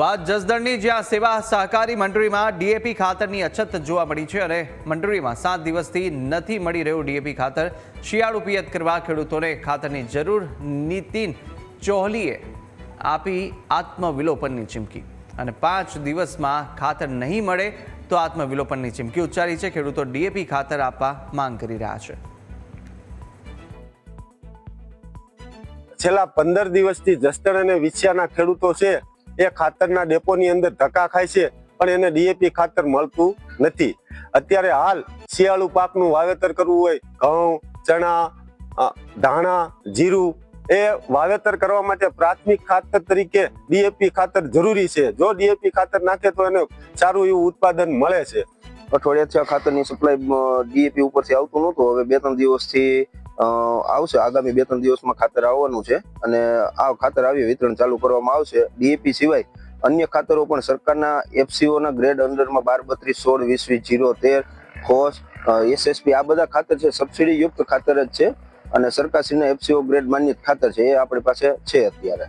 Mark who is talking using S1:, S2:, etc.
S1: વાત જસદણની, જ્યાં સેવા સહકારી મંડળીમાં ડીએપી ખાતરની અછત જોવા મળી છે અને મંડળીમાં સાત દિવસથી નથી મળી રહ્યું ડીએપી ખાતર. શિયાળુ પિયત કરવા ખેડૂતોને ખાતરની જરૂર. નીતિન ચોહલીએ આપી આત્મવિલોપનની ચીમકી અને પાંચ દિવસમાં ખાતર નહીં મળે તો આત્મવિલોપનની ચીમકી ઉચ્ચારી છે. ખેડૂતો ડીએપી ખાતર આપવા માંગ કરી રહ્યા છે.
S2: છેલ્લા પંદર દિવસથી જસદણ અને વિછિયાના ખેડૂતો છે. એ ખાતરના ડેપોની અંદર ધક્કા ખાય છે, પણ એને ડીએપી ખાતર મળતું નથી. અત્યારે હાલ શિયાળુ પાકનું વાવેતર કરવું હોય, ઘઉં, ચણા ધાણા, જીરું, એ વાવેતર કરવા માટે પ્રાથમિક ખાતર તરીકે ડીએપી ખાતર જરૂરી છે. જો ડીએપી ખાતર નાખે તો એને સારું એવું ઉત્પાદન મળે છે.
S3: અઠવાડિયાથી ખાતરની સપ્લાય ડીએપી ઉપરથી આવતું નહોતું. હવે બે ત્રણ દિવસથી આવશે. આગામી બે ત્રણ દિવસમાં ખાતર આવવાનું છે અને આ ખાતર આવી વિતરણ ચાલુ કરવામાં આવશે. ડીએપી સિવાય અન્ય ખાતરો પણ સરકારના એફસીઓના ગ્રેડ અંડરમાં બાર, બત્રીસ, સોળ, વીસ વીસ, જીરો, તેર, ખોસ એસએસપી આ બધા ખાતર છે. સબસિડી યુક્ત ખાતર જ છે અને સરકારશ્રીના એફસીઓ ગ્રેડ માન્ય ખાતર છે. એ આપણી પાસે છે અત્યારે.